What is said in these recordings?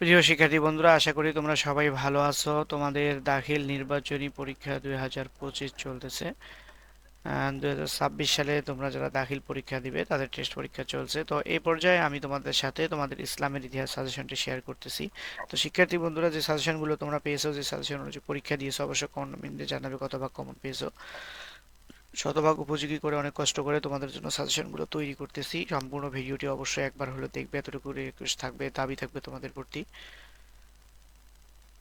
প্রিয় শিক্ষার্থী বন্ধুরা, আশা করি তোমরা সবাই ভালো আছো। তোমাদের দাখিল নির্বাচনী পরীক্ষা দুই হাজার পঁচিশ চলতেছে। দুই হাজার ছাব্বিশ সালে তোমরা যারা দাখিল পরীক্ষা দিবে, তাদের টেস্ট পরীক্ষা চলছে। তো এই পর্যায়ে আমি তোমাদের সাথে তোমাদের ইসলামের ইতিহাস সাজেশনটি শেয়ার করতেছি। তো শিক্ষার্থী বন্ধুরা, যে সাজেশনগুলো তোমরা পেয়েছ, যে সাজেশন অনুযায়ী পরীক্ষা দিয়েছ অবশ্যই কমেন্টে জানাবে কতভাগ কমন পেয়েছ। শতভাগ উপযোগী করে অনেক কষ্ট করে তোমাদের জন্য সাজেশনগুলো তৈরি করতেছি। সম্পূর্ণ ভিডিওটি অবশ্যই একবার হলে দেখবে। এতটুকু রিকোয়েস্ট থাকবে, দাবি থাকবে তোমাদের প্রতি।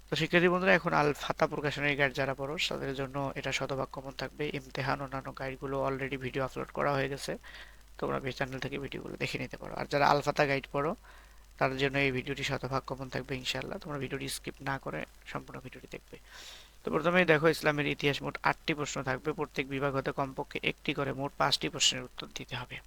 তো শিক্ষার্থী বন্ধুরা, এখন আল ফাতা প্রকাশনের গাইড যারা পড়ো, তাদের জন্য এটা শতভাগ কমন থাকবে। ইমতেহান অন্যান্য গাইডগুলো অলরেডি ভিডিও আপলোড করা হয়ে গেছে। তোমরা চ্যানেল থেকে ভিডিওগুলো দেখে নিতে পারো। আর যারা আলফাতা গাইড পড়ো, তাদের জন্য এই ভিডিওটি শতভাগ কমন থাকবে ইনশাল্লাহ তোমরা ভিডিওটি স্কিপ না করে সম্পূর্ণ ভিডিওটি দেখবে। তো প্রথমেই দেখো ইসলামের ইতিহাস মোট আটটি প্রশ্ন থাকবে। প্রত্যেক বিভাগ হতে কমপক্ষে একটি করে মোট পাঁচটি প্রশ্নের উত্তর দিতে হবে।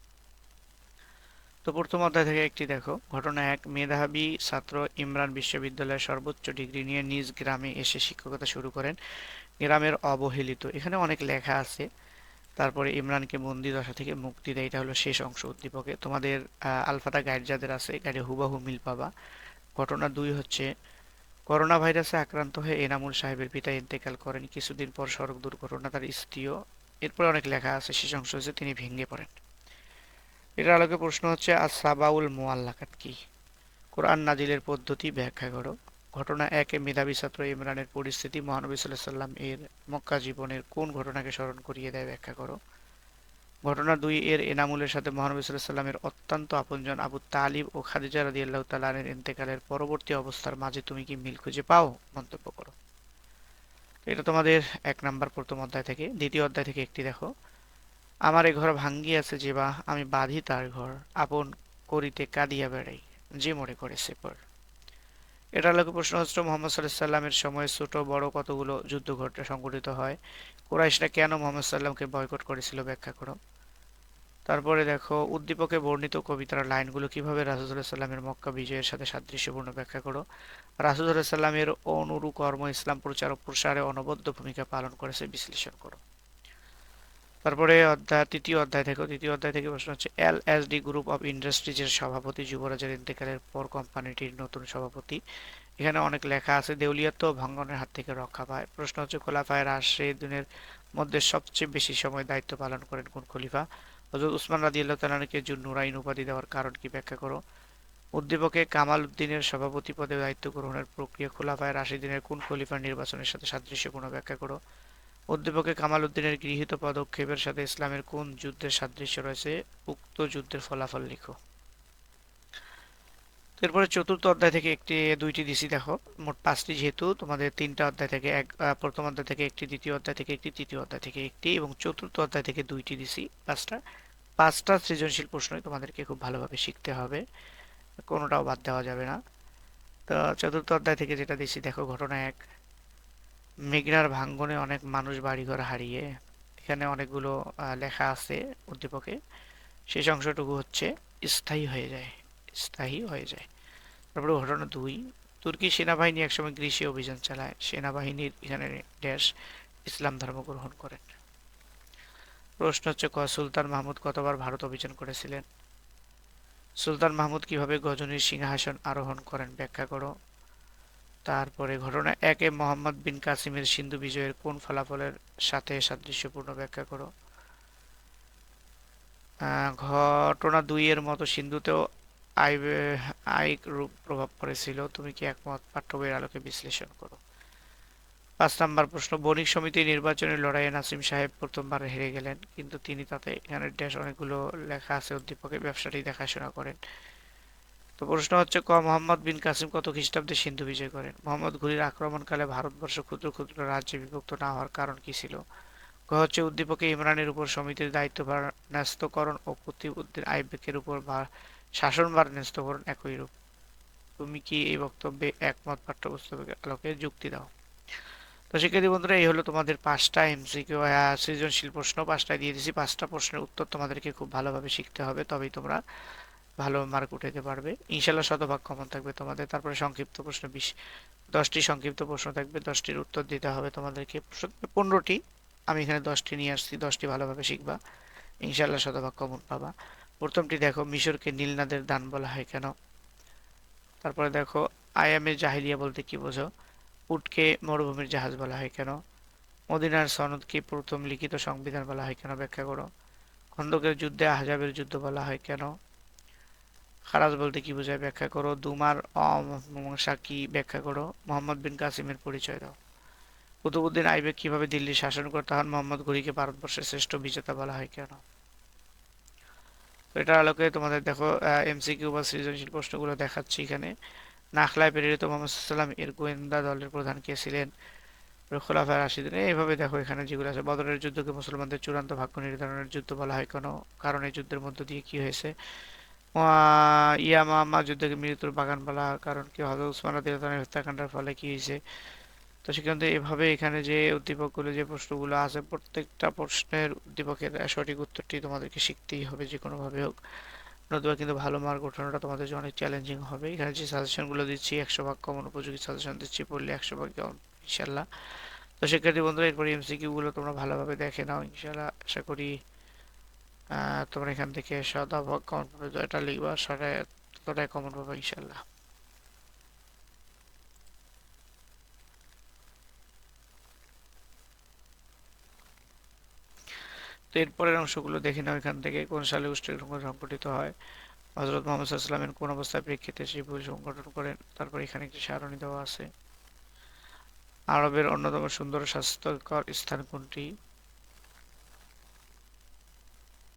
তো প্রথম অধ্যায় থেকে একটি দেখো। ঘটনা এক, মেধাবী ছাত্র ইমরান বিশ্ববিদ্যালয়ের সর্বোচ্চ ডিগ্রি নিয়ে নিজ গ্রামে এসে শিক্ষকতা শুরু করেন। গ্রামের অবহেলিত। এখানে অনেক লেখা আছে। তারপরে ইমরানকে বন্দি দশা থেকে মুক্তি দেয়। এটা হলো শেষ অংশ উদ্দীপকে। তোমাদের আলফাটা গাইড যাদের আছে, গাইডে হুবাহু মিল পাবা। ঘটনা দুই হচ্ছে করোনা ভাইরাসে আক্রান্ত হয়ে এনামুল সাহেবের পিতা ইন্তেকাল করেন। কিছুদিন পর সড়ক দুর্ঘটনা, তার স্ত্রীও। এরপরে অনেক লেখা আছে শেষ অংশ হচ্ছে তিনি ভেঙে পড়েন। এটার আলোকে প্রশ্ন হচ্ছে আর সাবাউল মোয়াল্লাকাত কি? কোরআন নাজিলের পদ্ধতি ব্যাখ্যা করো। ঘটনা একে মেধাবী ছাত্র ইমরানের পরিস্থিতি। মহানবী সাল্লাহ সাল্লাম এর মক্কা জীবনের কোন ঘটনাকে স্মরণ করিয়ে দেয় ব্যাখ্যা করো। ঘটনা দুই এর এনামুলের সাথে মহানবী সাল্লামের অত্যন্ত আপনজন আবু তালিব ও খাদিজা রাদি আল্লাহ তালানের ইন্তেকালের পরবর্তী অবস্থার মাঝে তুমি কি মিল খুঁজে পাও? মন্তব্য করো। এটা তোমাদের এক নাম্বার প্রথম অধ্যায় থেকে। দ্বিতীয় অধ্যায় থেকে একটি দেখো। আমার এ ঘর ভাঙ্গিয়াছে যে বা আমি বাঁধি তার ঘর, আপন করিতে কাঁদিয়া বেড়াই, যে মরে করেছে পর। এটা লোক প্রশ্ন হচ্ছে, মোহাম্মদ সাল্লাহ সাল্লামের সময় ছোট, বড় কতগুলো যুদ্ধ ঘটনা সংঘটিত হয়? কুরাইশরা কেন মোহাম্মদ সাল্লামকে বয়কট করেছিল ব্যাখ্যা করো। তারপরে দেখো, উদ্দীপকে বর্ণিত কবিতার লাইনগুলো কীভাবে রাসুদুল্লাহ সাল্লামের মক্কা বিজয়ের সাথে সাদৃশ্যপূর্ণ ব্যাখ্যা করো? রাসুদুল্লাহ সাল্লামের অনুরুকর্ম ইসলাম প্রচার ও প্রসারে অনবদ্য ভূমিকা পালন করেছে, বিশ্লেষণ করো। তারপরে অধ্যায়, তৃতীয় অধ্যায় থেকে তৃতীয় অধ্যায় থেকে প্রশ্ন হচ্ছে L S D group of ইন্ডাস্ট্রিজের সভাপতি যুবরাজের ইন্তেকালের পর কোম্পানিটির নতুন সভাপতি। এখানে অনেক লেখা আছে, দেউলিয়াত্ব ভাঙ্গনের হাত থেকে রক্ষা পায়। প্রশ্ন হচ্ছে, খোলাফায় রাশেদিনের মধ্যে সবচেয়ে বেশি সময় দায়িত্ব পালন করেন কোন খলিফা? হজরত উসমান রাজি আল্লাহ তালাকে জুন নুরাইন উপাধি দেওয়ার কারণ কি ব্যাখ্যা করো? উদ্দীপকে কামাল উদ্দিনের সভাপতি পদে দায়িত্ব গ্রহণের প্রক্রিয়া খোলাফায় রাশিদিনের কোন খলিফার নির্বাচনের সাথে সাদৃশ্যপূর্ণ ব্যাখ্যা করো? উদ্দীপকে কামাল উদ্দিনের গৃহীত পদক্ষেপের সাথে ইসলামের কোন যুদ্ধের সাদৃশ্য রয়েছে? উক্ত যুদ্ধের ফলাফল লিখো। এরপরে চতুর্থ অধ্যায় থেকে একটি, দুইটি দিছি দেখো। মোট পাঁচটি যেহেতু, তোমাদের তিনটা অধ্যায় থেকে এক প্রথম অধ্যায় থেকে একটি, দ্বিতীয় অধ্যায় থেকে একটি, তৃতীয় অধ্যায় থেকে একটি এবং চতুর্থ অধ্যায় থেকে দুইটি দিছি, পাঁচটা। পাঁচটা সৃজনশীল প্রশ্নই তোমাদেরকে খুব ভালোভাবে শিখতে হবে, কোনোটাও বাদ দেওয়া যাবে না। তো চতুর্থ অধ্যায় থেকে যেটা দিছি, দেখো, ঘটনা এক। মেঘনার ভাঙ্গনে অনেক মানুষ বাড়িঘর হারিয়ে, এখানে অনেকগুলো লেখা আছে উদ্দীপকে। শেষ অংশটুকু হচ্ছে, স্থায়ী হয়ে যায়। স্থায়ী হয়ে যায়। তারপরে ঘটনা দুই, তুর্কি সেনাবাহিনী একসময় কৃষি অভিযান চালায়। সেনাবাহিনীর এখানে দেশ ইসলাম ধর্ম গ্রহণ করেন প্রশ্ন হচ্ছে, ক, সুলতান মাহমুদ কতবার ভারত অভিযান করেছিলেন? সুলতান মাহমুদ কীভাবে গজনীর সিংহাসন আরোহণ করেন ব্যাখ্যা করো। তারপরে ঘটনা একে মোহাম্মদ বিন কাসিমের সিন্ধু বিজয়ের কোন ফলাফলের সাথে সাদৃশ্যপূর্ণ ব্যাখ্যা করো? ঘটনা দুই এর মতো সিন্ধুতেও আইক রূপ প্রভাব পড়েছিল। তুমি কি একমত? পাঠ্য বইয়ের আলোকে বিশ্লেষণ করো। পাঁচ নাম্বার প্রশ্ন, বণিক সমিতি নির্বাচনের লড়াইয়ে নাসিম সাহেব প্রথমবার হেরে গেলেন, কিন্তু তিনি তাতে এখানে দেশ অনেকগুলো লেখা আছে, উদ্দীপকে ব্যবসাটি দেখাশোনা করেন। তো প্রশ্ন হচ্ছে, ক, মোহাম্মদ বিন কাসিম কত খ্রিস্টাব্দে সিন্ধু বিজয় করেন? মোহাম্মদ ঘুরির আক্রমণকালে ভারতবর্ষ ক্ষুদ্র ক্ষুদ্র রাজ্যে বিভক্ত না হওয়ার কারণ কি ছিল? ক, হচ্ছে, উদ্দীপকে ইমরানের উপর সমিতির দায়িত্বভার ন্যস্তকরণ ও কুতিবুদ্দিন আইবেকের উপর শাসনভার ন্যস্তকরণ একই রূপ। তুমি কি এই বক্তব্যে একমত পাঠ্যপুস্তকের আলোকে যুক্তি দাও? তো শিক্ষার্থী বন্ধুরা, এই হলো তোমাদের পাঁচটা এমসিকিউ। সৃজনশীল প্রশ্ন পাঁচটায় দিয়ে দিয়েছি পাঁচটা প্রশ্নের উত্তর তোমাদেরকে খুব ভালোভাবে শিখতে হবে, তবেই তোমরা ভালো মার্ক উঠাতে পারবে। ইনশাল্লাহ শতভাগ কমন থাকবে তোমাদের। তারপরে সংক্ষিপ্ত প্রশ্ন বিশ, দশটি সংক্ষিপ্ত প্রশ্ন থাকবে, দশটির উত্তর দিতে হবে তোমাদেরকে। পনেরোটি, আমি এখানে দশটি নিয়ে আসছি, দশটি ভালোভাবে শিখবা। ইনশাল্লাহ শতভাগ কমন পাবা। প্রথমটি দেখো, মিশরকে নীলনাদের দান বলা হয় কেন? তারপরে দেখো আয়ামে জাহিলিয়া বলতে কি বোঝো? উটকে মরুভূমির জাহাজ বলা হয় কেন? মদিনার সনদকে প্রথম লিখিত সংবিধান বলা হয় কেন? ব্যাখ্যা করো। খন্দকের যুদ্ধে আহজাবের যুদ্ধ বলা হয় কেন? খারাজ বলতে কি বোঝায়? ব্যাখ্যা করো। দুমার অমীমাংসা কি? ব্যাখ্যা করো। মোহাম্মদ বিন কাসিমের পরিচয় দাও। কুতুবুদ্দিন আইবেক কীভাবে দিল্লি শাসন করতে হন? মোহাম্মদ ঘুরিকে ভারতবর্ষের শ্রেষ্ঠ বিজেতা বলা হয় কেন? তো এটার আলোকে তোমাদের দেখো এমসিকিউ বা সৃজনশীল প্রশ্নগুলো দেখাচ্ছি এখানে। নাখলায় প্রেরিত মোহাম্মদ সাল্লাম এর গোয়েন্দা দলের প্রধান কে ছিলেন? খোলাফা রাশিদিন। এইভাবে দেখো এখানে যেগুলো আছে, বদরের যুদ্ধকে মুসলমানদের চূড়ান্ত ভাগ্য নির্ধারণের যুদ্ধ বলা হয়। কোনো কারণ যুদ্ধের মধ্য দিয়ে কি হয়েছে? ইয়ামামা যুদ্ধকে মৃত্যুর বাগান বলা কারণ কি? হজরত উসমান হত্যাকাণ্ডের ফলে কি হয়েছে? তো সেখান এভাবে এখানে যে উদ্দীপকগুলো, যে প্রশ্নগুলো আছে, প্রত্যেকটা প্রশ্নের উদ্দীপকের সঠিক উত্তরটি তোমাদেরকে শিখতেই হবে যে কোনোভাবে হোক। নতুবা কিন্তু ভালো মার্ক ওঠানোটা তোমাদের জন্য অনেক চ্যালেঞ্জিং হবে। এখানে যে সাজেশনগুলো দিচ্ছি, একশো ভাগ কমন উপযোগী সাজেশন দিচ্ছি, পড়লে একশো ভাগ ইনশাল্লাহ তো শিক্ষার্থী বন্ধুরা, এরপরে এমসিকিউগুলো তোমরা ভালোভাবে দেখে নাও ইনশাল্লাহ আশা করি তোমরা এখান থেকে শতভাগ কমন পাবে এটা লিখবা ততটাই কমন পাবে ইনশাল্লাহ তো এরপরের অংশগুলো দেখে নাও এখান থেকে কোন সালে উষ্ট্রিক সংগঠিত হয়। হজরত মোহাম্মদ সাল্লামের কোন অবস্থায় প্রেক্ষিতে সেই ভুল সংগঠন করেন, তারপর এখানে একটি সারণী দেওয়া আছে। আরবের অন্যতম সুন্দর স্বাস্থ্যকর স্থান কোনটি?